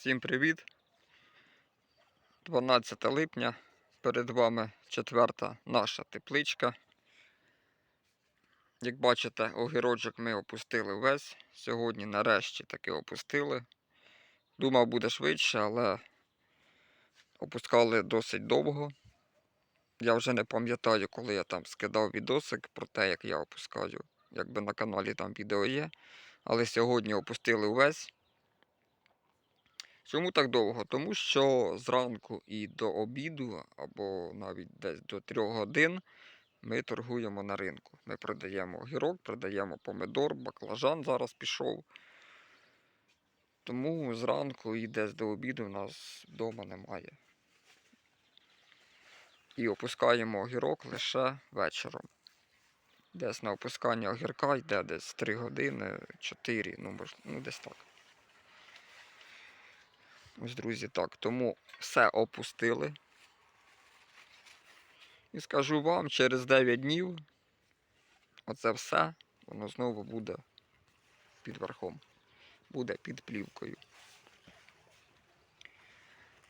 Всім привіт! 12 липня. Перед вами четверта наша тепличка. Як бачите, огірочок ми опустили весь. Сьогодні нарешті таки опустили. Думав, буде швидше, але опускали досить довго. Я вже не пам'ятаю, коли я там скидав відосик про те, як я опускаю. Якби на каналі там відео є. Але сьогодні опустили весь. Чому так довго? Тому що зранку і до обіду, або навіть десь до 3 годин ми торгуємо на ринку. Ми продаємо огірок, продаємо помидор, баклажан зараз пішов. Тому зранку і десь до обіду в нас вдома немає. І опускаємо огірок лише вечором. Десь на опускання огірка йде десь 3 години, 4, ну, ну десь так. Ось, друзі, так. Тому все опустили. І скажу вам, через 9 днів оце все, воно знову буде під верхом. Буде під плівкою.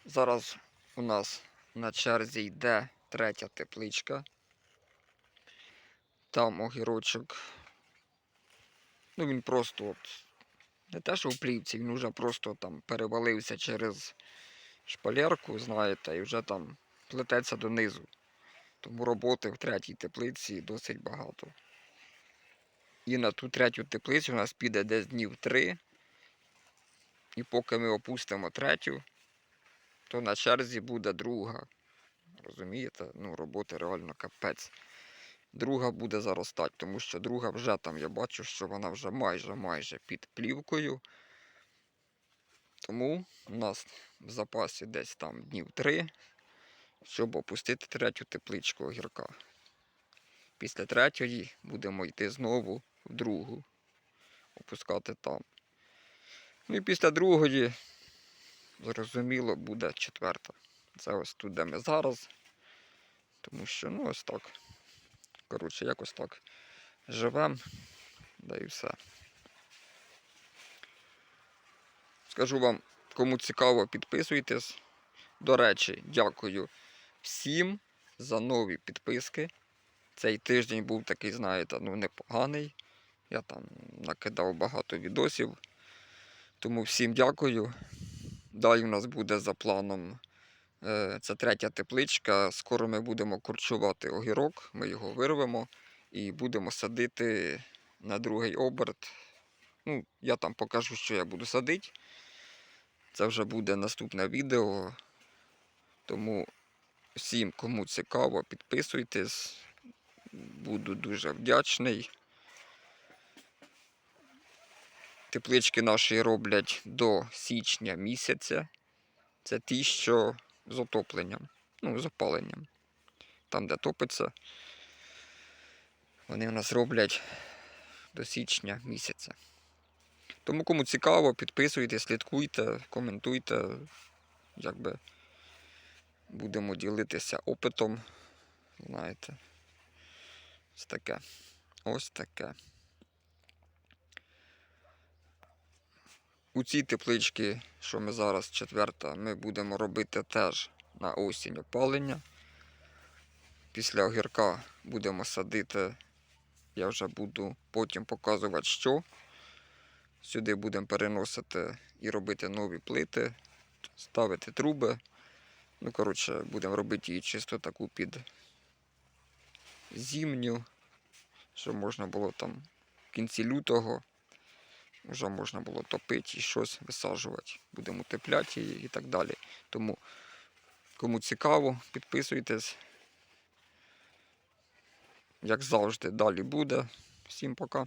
Зараз у нас на черзі йде третя тепличка. Там огірочок. Ну він просто от не те, що в плівці, він вже просто там перевалився через шпалерку, знаєте, і вже там плететься донизу. Тому роботи в третій теплиці досить багато. І на ту третю теплицю у нас піде десь днів три. І поки ми опустимо третю, то на черзі буде друга. Розумієте? Ну, роботи реально капець. Друга буде заростати, тому що друга вже там я бачу, що вона вже майже майже під плівкою. Тому у нас в запасі десь там днів три, щоб опустити третю тепличку огірка. Після третьої будемо йти знову в другу, опускати там. Ну і після другої, зрозуміло, буде четверта. Це ось тут, де ми зараз. Тому що, ну, ось так. Коротше, якось так живемо, да і все. Скажу вам, кому цікаво, підписуйтесь. До речі, дякую всім за нові підписки. Цей тиждень був такий, знаєте, ну непоганий. Я там накидав багато відосів. Тому всім дякую. Далі у нас буде за планом Це третя тепличка. Скоро ми будемо курчувати огірок, ми його вирвемо і будемо садити на другий оберт. Ну, Я там покажу, що я буду садити. Це вже буде наступне відео. Тому всім, кому цікаво, підписуйтесь. Буду дуже вдячний. Теплички наші роблять до січня місяця. Це ті, що з отопленням, ну, з опаленням. Там, де топиться, вони у нас роблять до січня місяця. Тому кому цікаво, підписуйтесь, слідкуйте, коментуйте. Якби будемо ділитися опитом. Знаєте. Ось таке. Ось таке. У цій тепличці, що ми зараз четверта, ми будемо робити теж на осінь опалення. Після огірка будемо садити, я вже буду потім показувати, що. Сюди будемо переносити і робити нові плити, ставити труби. Ну, коротше, будемо робити її чисто таку під зімню, щоб можна було там в кінці лютого вже можна було топити і щось висаджувати. Будемо утепляти її і так далі. Тому, кому цікаво, підписуйтесь. Як завжди, далі буде. Всім пока.